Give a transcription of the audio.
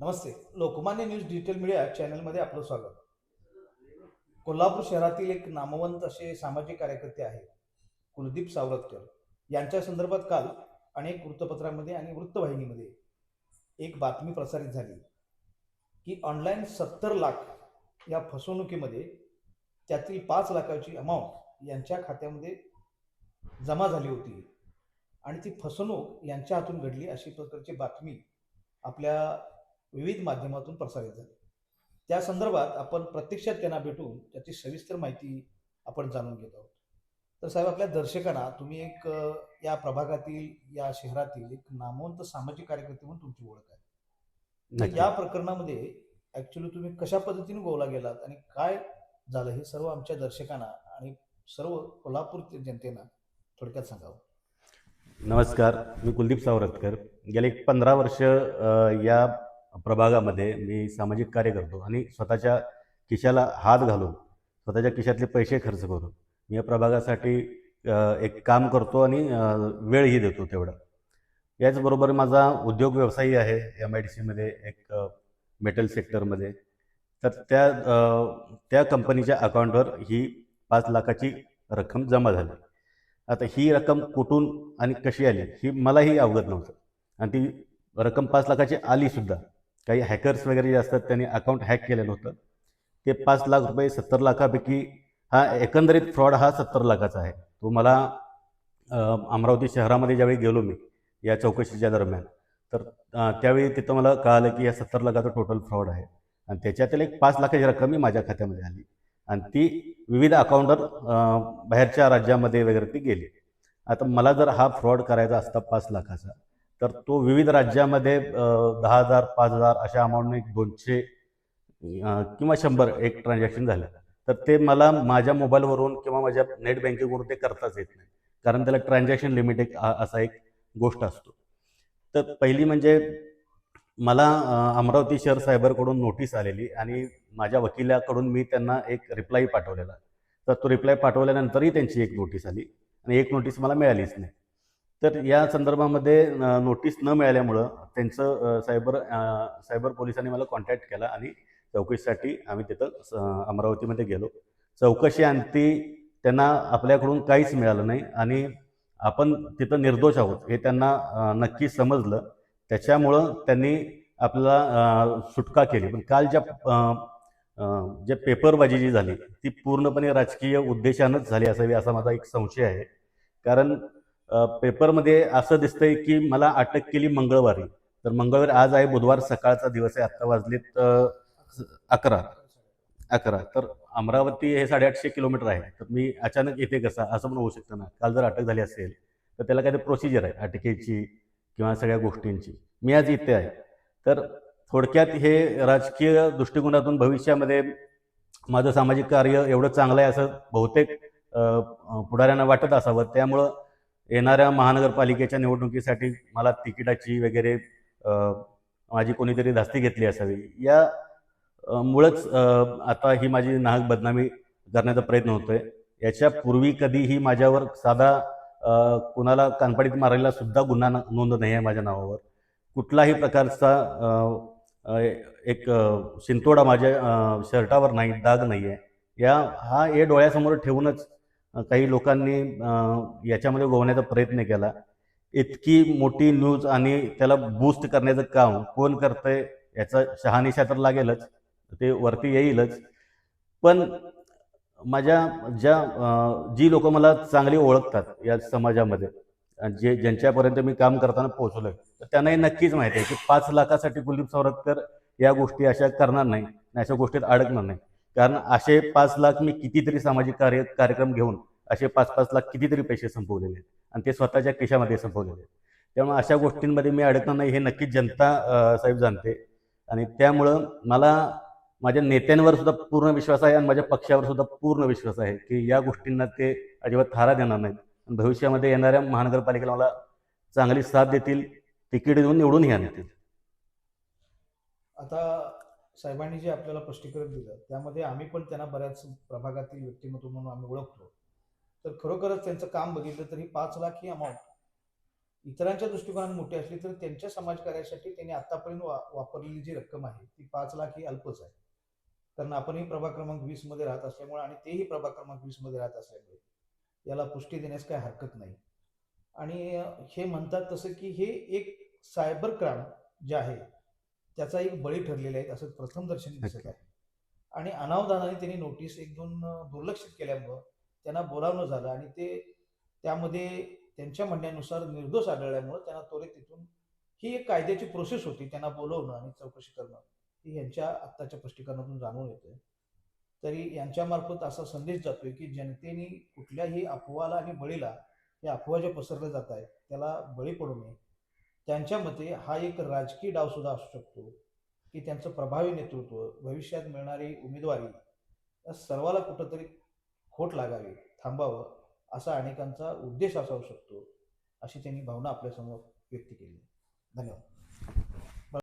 नमस्ते. Lokmanya news digital media चॅनलमध्ये आपलं स्वागत. कोल्हापूर शहरातील एक नामवंत असे सामाजिक कार्यकर्ते आहेत कुलदीप सावरतकर. यांच्या संदर्भात काल अनेक वृत्तपत्रांमध्ये आणि वृत्तवाहिनीमध्ये एक बातमी प्रसारित झाली की ऑनलाईन सत्तर लाख या फसवणुकीमध्ये त्यातील पाच लाखाची अमाऊंट यांच्या खात्यामध्ये जमा झाली होती. आणि ती फसवणूक यांच्या हातून घडली अशी प्रकारची बातमी आपल्या विविध माध्यमातून प्रसारित झाली. त्या संदर्भात आपण प्रत्यक्षात त्यांना भेटून त्याची सविस्तर माहिती आपण जाणून घेत आहोत. तर साहेब आपल्या दर्शकांना तुम्ही एक या प्रभागातील या शहरातील एक नामवंत सामाजिक कार्यकर्ते म्हणून तुमची ओळख आहे. या प्रकरणामध्ये ऍक्च्युली तुम्ही कशा पद्धतीने गोवला गेलात आणि काय झालं हे सर्व आमच्या दर्शकांना आणि सर्व कोल्हापूर जनतेना थोडक्यात सांगावं. नमस्कार मी कुलदीप सावरतकर. गेले एक पंधरा वर्ष या प्रभागामध्ये मी सामाजिक कार्य करतो आणि स्वतःच्या खिशाला हात घालून स्वतःच्या खिशातले पैसे खर्च करून मी या प्रभागासाठी एक काम करतो आणि वेळही देतो तेवढा. याचबरोबर माझा उद्योग व्यवसायी आहे एम आय डी सीमध्ये एक मेटल सेक्टरमध्ये तर त्या त्या कंपनीच्या अकाउंटवर ही पाच लाखाची रक्कम जमा झाली. आता ही रक्कम कुठून आणि कशी आली ही मलाही अवगत नव्हतं. आणि ती रक्कम पाच लाखाची आलीसुद्धा. काही हॅकर्स वगैरे जे असतात त्यांनी अकाउंट हॅक केलेलं होतं. ते पाच लाख रुपये सत्तर लाखापैकी हा एकंदरीत फ्रॉड हा सत्तर लाखाचा आहे. तो मला अमरावती शहरामध्ये ज्यावेळी गेलो मी या चौकशीच्या दरम्यान तर त्यावेळी तिथं मला कळालं की या सत्तर लाखाचा टोटल फ्रॉड आहे. आणि त्याच्यातील एक पाच लाखाची रक्कम ही माझ्या खात्यामध्ये आली. आणि ती विविध अकाउंटवर बाहेरच्या राज्यामध्ये वगैरे ती गेली. आता मला जर हा फ्रॉड करायचा असता पाच लाखाचा तर तो विविध राज्यामध्ये दहा हजार पाच हजार अशा अमाऊंटने एक दोनशे किंवा शंभर एक ट्रान्झॅक्शन झालं. तर ते मला माझ्या मोबाईलवरून किंवा माझ्या नेट बँकिंगवरून ते करताच येत नाही. कारण त्याला ट्रान्झॅक्शन लिमिट एक असा एक गोष्ट असतो. तर पहिली म्हणजे मला अमरावती शहर सायबरकडून नोटीस आलेली आणि माझ्या वकिलाकडून मी त्यांना एक रिप्लाय पाठवलेला. तर तो रिप्लाय पाठवल्यानंतरही त्यांची एक नोटीस आली आणि एक नोटीस मला मिळालीच नाही. तर या संदर्भामध्ये नोटीस न मिळाल्यामुळं त्यांचं सायबर सायबर पोलिसांनी मला कॉन्टॅक्ट केला आणि चौकशीसाठी आम्ही तिथं अमरावतीमध्ये गेलो. चौकशी अंती त्यांना आपल्याकडून काहीच मिळालं नाही आणि आपण तिथं निर्दोष आहोत हे त्यांना नक्की समजलं. त्याच्यामुळं त्यांनी आपल्याला सुटका केली. पण काल ज्या जे पेपरबाजी जी झाली ती पूर्णपणे राजकीय उद्देशानंच झाली असावी असा माझा एक संशय आहे. कारण पेपरमध्ये असं दिसतंय की मला अटक केली मंगळवारी. तर मंगळवारी आज आहे बुधवार सकाळचा दिवस आहे आत्ता वाजलेत अकरा. अकरा. तर अमरावती हे साडेआठशे किलोमीटर आहे. तर मी अचानक येते कसा? असं पण होऊ शकतं ना. काल जर अटक झाली असेल तर त्याला काही प्रोसिजर आहे अटकेची किंवा सगळ्या गोष्टींची. मी आज इथे आहे. तर थोडक्यात हे राजकीय दृष्टिकोनातून भविष्यामध्ये माझं सामाजिक कार्य एवढं चांगलं आहे असं बहुतेक पुढाऱ्यांना वाटत असावं. त्यामुळं येणाऱ्या महानगरपालिकेच्या निवडणुकीसाठी मला तिकिटाची वगैरे माझी कोणीतरी धास्ती घेतली असावी. या अ, मुळंच आता ही माझी नाहक बदनामी करण्याचा प्रयत्न होतोय. याच्या पूर्वी कधीही माझ्यावर साधा कुणाला कानपाडीत मारायला सुद्धा गुन्हा न- नोंद नाही आहे माझ्या नावावर. कुठलाही प्रकारचा एक शिंतोडा माझ्या शर्टावर नाही दाग नाही आहे या हा हे डोळ्यासमोर ठेवूनच काही लोकांनी याच्यामध्ये गोवण्याचा प्रयत्न केला. इतकी मोठी न्यूज आणि त्याला बूस्ट करण्याचं काम कोण करतंय याचा शहानिशा तर लागेलच ते वरती येईलच. पण माझ्या ज्या जी लोक मला चांगली ओळखतात या समाजामध्ये जे ज्यांच्यापर्यंत मी काम करताना पोहोचलोय तर त्यांनाही नक्कीच माहिती आहे की पाच लाखासाठी कुलदीप सावरकर या गोष्टी अशा करणार नाही अशा गोष्टीत अडकणार नाही. कारण असे पाच लाख मी कितीतरी सामाजिक कार्य कार्यक्रम घेऊन असे पाच पाच लाख कितीतरी पैसे संपवलेले आहेत. आणि ते स्वतःच्या खिशामध्ये संपवलेले आहेत. त्यामुळे अशा गोष्टींमध्ये मी अडकणार नाही हे नक्कीच जनता साहेब जाणते. आणि त्यामुळं मला माझ्या नेत्यांवर सुद्धा पूर्ण विश्वास आहे आणि माझ्या पक्षावर सुद्धा पूर्ण विश्वास आहे की या गोष्टींना ते अजिबात थारा देणार नाहीत. आणि भविष्यामध्ये येणाऱ्या महानगरपालिकेला मला चांगली साथ देतील तिकीट देऊन निवडूनही आणतील. आता साहेबांनी जे आपल्याला स्पष्टीकरण दिलं त्यामध्ये आम्ही पण त्यांना बऱ्याच प्रभागातील व्यक्तिमत्व म्हणून आम्ही ओळखतो. तर खरोखरच त्यांचं काम बघितलं तरी पाच लाख ही अमाऊंट इतरांच्या दृष्टिकोनात मोठी असली तर त्यांच्या समाजकार्यासाठी त्यांनी आतापर्यंत वा वापरलेली जी रक्कम आहे ती पाच लाख ही अल्पच आहे. कारण आपणही प्रभाग क्रमांक वीसमध्ये राहत असल्यामुळे आणि तेही प्रभाग क्रमांक वीसमध्ये राहत असल्यामुळे याला पुष्टी देण्यास काही हरकत नाही. आणि हे म्हणतात तसं की हे एक सायबर क्राईम जे आहे त्याचा एक बळी ठरलेले आहेत असं प्रथम दर्शनी दिसत आहे. आणि अनावधानाने त्यांनी नोटीस एक दोन दुर्लक्षित केल्यामुळं त्यांना बोलावणं झालं आणि ते त्यामध्ये त्यांच्या म्हणण्यानुसार निर्दोष आढळल्यामुळं त्यांना त्वरित तिथून ही एक कायद्याची प्रोसेस होती त्यांना बोलवणं आणि चौकशी करणं. ही यांच्या आत्ताच्या स्पष्टीकरणातून जाणून येते तरी यांच्यामार्फत असा संदेश जातोय की जनतेने कुठल्याही अफवाला आणि बळीला या अफवा ज्या पसरल्या जात आहेत त्याला बळी पडू नये. त्यांच्या मते हा एक राजकीय डाव सुद्धा असू शकतो की त्यांचं प्रभावी नेतृत्व भविष्यात मिळणारी उमेदवारी या सर्वाला कुठंतरी खोट लागावी थांबावं असा अनेकांचा उद्देश असा होऊ शकतो अशी त्यांनी भावना आपल्यासमोर व्यक्त केली. धन्यवाद.